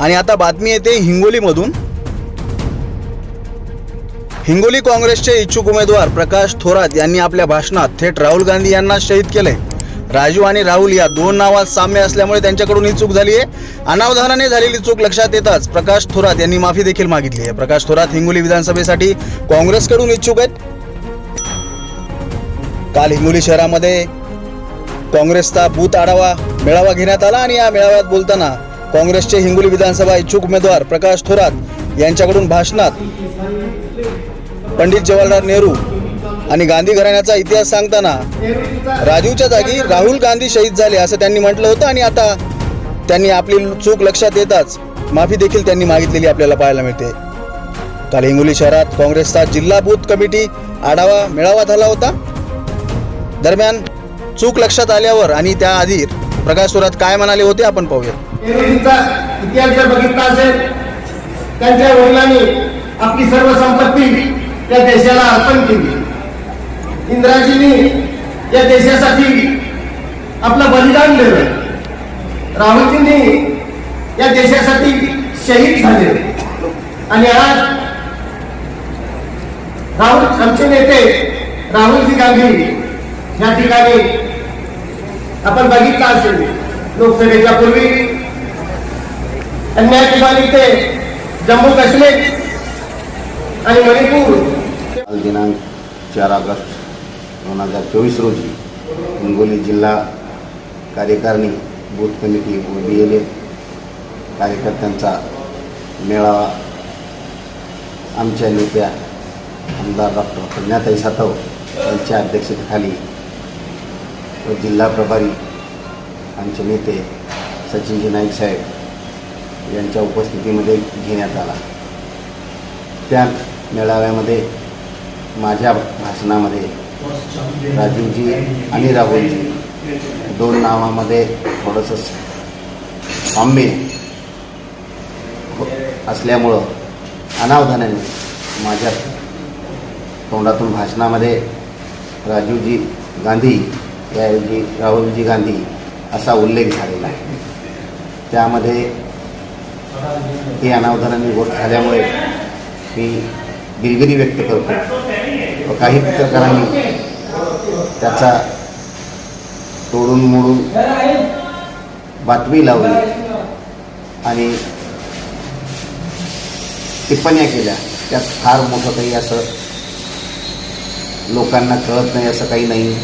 आणि आता बातमी येते हिंगोलीमधून. हिंगोली काँग्रेसचे इच्छुक उमेदवार प्रकाश थोरात यांनी आपल्या भाषणात थेट राहुल गांधी यांना शहीद केले. राजू आणि राहुल या दोन नावात साम्य असल्यामुळे त्यांच्याकडून ही चूक झाली आहे अनावधानाने झालेली चूक लक्षात येताच प्रकाश थोरात यांनी माफी देखील मागितली आहे. प्रकाश थोरात हिंगोली विधानसभेसाठी काँग्रेसकडून इच्छुक आहेत. काल हिंगोली शहरामध्ये काँग्रेसचा बूथ आढावा मेळावा घेण्यात आला आणि या मेळाव्यात बोलताना काँग्रेसचे हिंगोली विधानसभा इच्छुक उमेदवार प्रकाश थोरात यांच्याकडून भाषणात पंडित जवाहरलाल नेहरू आणि गांधी घराण्याचा इतिहास सांगताना राजीवच्या जागी राहुल गांधी शहीद झाले असं त्यांनी म्हटलं होतं आणि आता त्यांनी आपली चूक लक्षात येताच माफी देखील त्यांनी मागितलेली आपल्याला पाहायला मिळते. काल हिंगोली शहरात काँग्रेसचा जिल्हा बूथ कमिटी आढावा मेळावा झाला होता. दरम्यान चूक लक्षात आल्यावर आणि त्याआधी प्रकाश सुरात काय म्हणाले होते आपण पाहूया. इतिहास जर बघितला असेल त्यांच्या वडिलांनी आपली सर्व संपत्ती या देशाला अर्पण केली. इंदिराजींनी या देशासाठी आपलं बलिदान दिलं. राहुलजींनी या देशासाठी शहीद झाले. आणि आज राहुल आमचे नेते राहुलजी गांधी या ठिकाणी आपण बघितलं असेल लोकसभेच्या पूर्वी. अन्याय ते जम्मू काश्मीर आणि मणिपूर. दिनांक चार ऑगस्ट दोन हजार चोवीस रोजी हिंगोली जिल्हा कार्यकारिणी बूथ कमिटी व बी एल ए कार्यकर्त्यांचा मेळावा आमच्या नेत्या आमदार डॉक्टर कन्याताई सातव यांच्या अध्यक्षतेखाली व जिल्हा प्रभारी आमचे नेते सचिनजी नाईक साहेब यांच्या उपस्थितीमध्ये घेण्यात आला. त्या मेळाव्यामध्ये माझ्या भाषणामध्ये राजीवजी आणि राहुलजी दोन नावामध्ये थोडंसं साम्य हो- असल्यामुळं अनावधानाने माझ्या तोंडातून भाषणामध्ये राजीवजी गांधी त्याऐवजी राहुलजी गांधी असा उल्लेख झालेला आहे. त्यामध्ये ही अनावधानाने गोष्ट झाल्यामुळे मी दिलगिरी व्यक्त करतो. व काही पत्रकारांनी त्याचा तोडून मोडून बातमी लावली आणि टिप्पण्या केल्या. त्यात फार मोठं काही असं लोकांना कळत नाही असं काही नाही.